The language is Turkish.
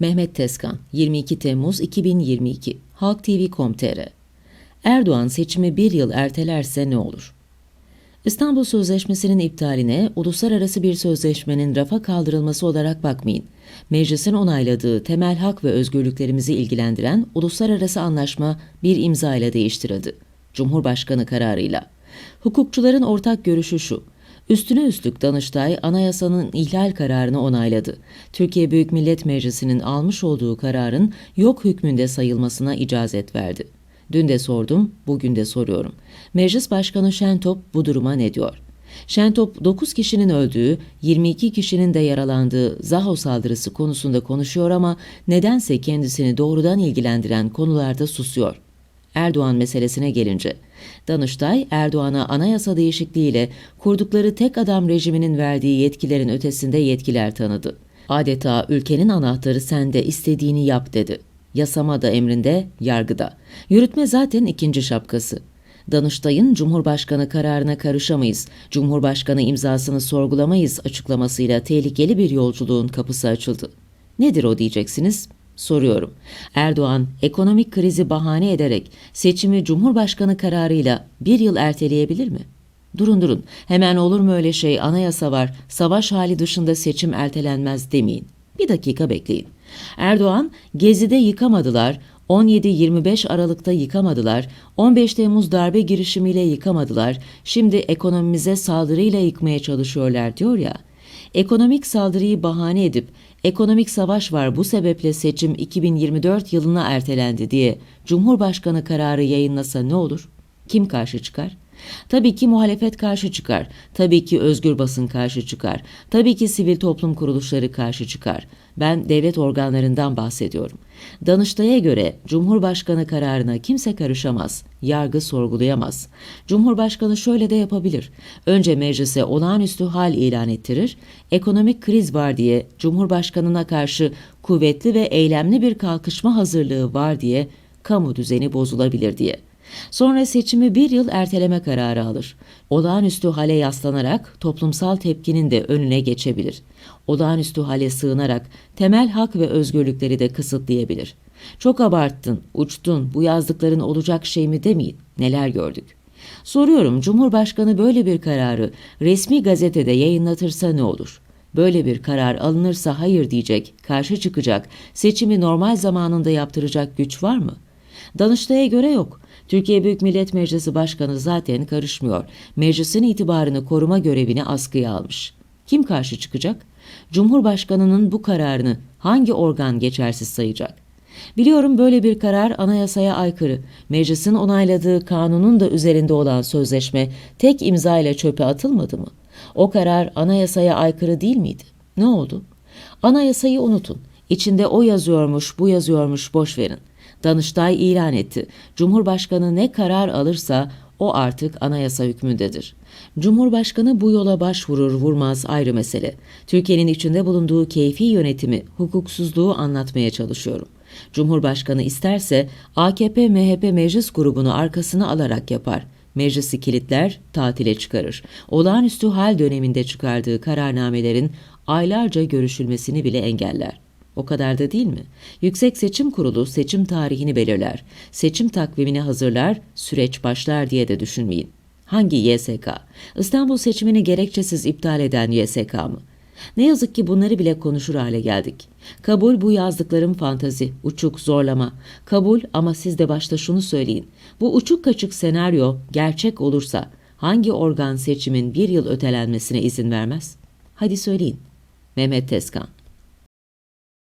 Mehmet Tezkan, 22 Temmuz 2022, Halk TV.com.tr Erdoğan seçimi bir yıl ertelerse ne olur? İstanbul Sözleşmesi'nin iptaline uluslararası bir sözleşmenin rafa kaldırılması olarak bakmayın. Meclisin onayladığı temel hak ve özgürlüklerimizi ilgilendiren uluslararası anlaşma bir imza ile değiştirildi. Cumhurbaşkanı kararıyla. Hukukçuların ortak görüşü şu. Üstüne üstlük Danıştay anayasanın ihlal kararını onayladı. Türkiye Büyük Millet Meclisi'nin almış olduğu kararın yok hükmünde sayılmasına icazet verdi. Dün de sordum, bugün de soruyorum. Meclis Başkanı Şentop bu duruma ne diyor? Şentop 9 kişinin öldüğü, 22 kişinin de yaralandığı Zaho saldırısı konusunda konuşuyor ama nedense kendisini doğrudan ilgilendiren konularda susuyor. Erdoğan meselesine gelince, Danıştay Erdoğan'a anayasa değişikliğiyle kurdukları tek adam rejiminin verdiği yetkilerin ötesinde yetkiler tanıdı. Adeta ülkenin anahtarı sende istediğini yap dedi. Yasama da emrinde, yargıda. Yürütme zaten ikinci şapkası. Danıştay'ın Cumhurbaşkanı kararına karışamayız, Cumhurbaşkanı imzasını sorgulamayız açıklamasıyla tehlikeli bir yolculuğun kapısı açıldı. Nedir o diyeceksiniz? Soruyorum. Erdoğan ekonomik krizi bahane ederek seçimi Cumhurbaşkanı kararıyla bir yıl erteleyebilir mi? Durun durun. Hemen olur mu öyle şey? Anayasa var. Savaş hali dışında seçim ertelenmez demeyin. Bir dakika bekleyin. Erdoğan Gezi'de yıkamadılar, 17-25 Aralık'ta yıkamadılar, 15 Temmuz darbe girişimiyle yıkamadılar, şimdi ekonomimize saldırıyla yıkmaya çalışıyorlar diyor ya. Ekonomik saldırıyı bahane edip ekonomik savaş var bu sebeple seçim 2024 yılına ertelendi diye Cumhurbaşkanı kararı yayınlasa ne olur? Kim karşı çıkar? Tabii ki muhalefet karşı çıkar. Tabii ki özgür basın karşı çıkar. Tabii ki sivil toplum kuruluşları karşı çıkar. Ben devlet organlarından bahsediyorum. Danıştay'a göre Cumhurbaşkanı kararına kimse karışamaz, yargı sorgulayamaz. Cumhurbaşkanı şöyle de yapabilir. Önce meclise olağanüstü hal ilan ettirir, ekonomik kriz var diye Cumhurbaşkanına karşı kuvvetli ve eylemli bir kalkışma hazırlığı var diye kamu düzeni bozulabilir diye. Sonra seçimi bir yıl erteleme kararı alır. Olağanüstü hale yaslanarak toplumsal tepkinin de önüne geçebilir. Olağanüstü hale sığınarak temel hak ve özgürlükleri de kısıtlayabilir. Çok abarttın, uçtun, bu yazdıkların olacak şey mi demeyin. Neler gördük. Soruyorum Cumhurbaşkanı böyle bir kararı resmi gazetede yayınlatırsa ne olur? Böyle bir karar alınırsa hayır diyecek, karşı çıkacak, seçimi normal zamanında yaptıracak güç var mı? Danıştay'a göre yok. Türkiye Büyük Millet Meclisi Başkanı zaten karışmıyor. Meclisin itibarını koruma görevini askıya almış. Kim karşı çıkacak? Cumhurbaşkanının bu kararını hangi organ geçersiz sayacak? Biliyorum böyle bir karar anayasaya aykırı. Meclisin onayladığı kanunun da üzerinde olan sözleşme tek imza ile çöpe atılmadı mı? O karar anayasaya aykırı değil miydi? Ne oldu? Anayasayı unutun. İçinde o yazıyormuş, bu yazıyormuş boş verin. Danıştay ilan etti. Cumhurbaşkanı ne karar alırsa o artık anayasa hükmündedir. Cumhurbaşkanı bu yola başvurur vurmaz ayrı mesele. Türkiye'nin içinde bulunduğu keyfi yönetimi, hukuksuzluğu anlatmaya çalışıyorum. Cumhurbaşkanı isterse AKP MHP meclis grubunu arkasına alarak yapar. Meclisi kilitler, tatile çıkarır. Olağanüstü hal döneminde çıkardığı kararnamelerin aylarca görüşülmesini bile engeller. O kadar da değil mi? Yüksek Seçim Kurulu seçim tarihini belirler. Seçim takvimini hazırlar, süreç başlar diye de düşünmeyin. Hangi YSK? İstanbul seçimini gerekçesiz iptal eden YSK mı? Ne yazık ki bunları bile konuşur hale geldik. Kabul bu yazdıklarım fantazi, uçuk, zorlama. Kabul ama siz de başta şunu söyleyin. Bu uçuk kaçık senaryo gerçek olursa hangi organ seçimin bir yıl ötelenmesine izin vermez? Hadi söyleyin. Mehmet Tezkan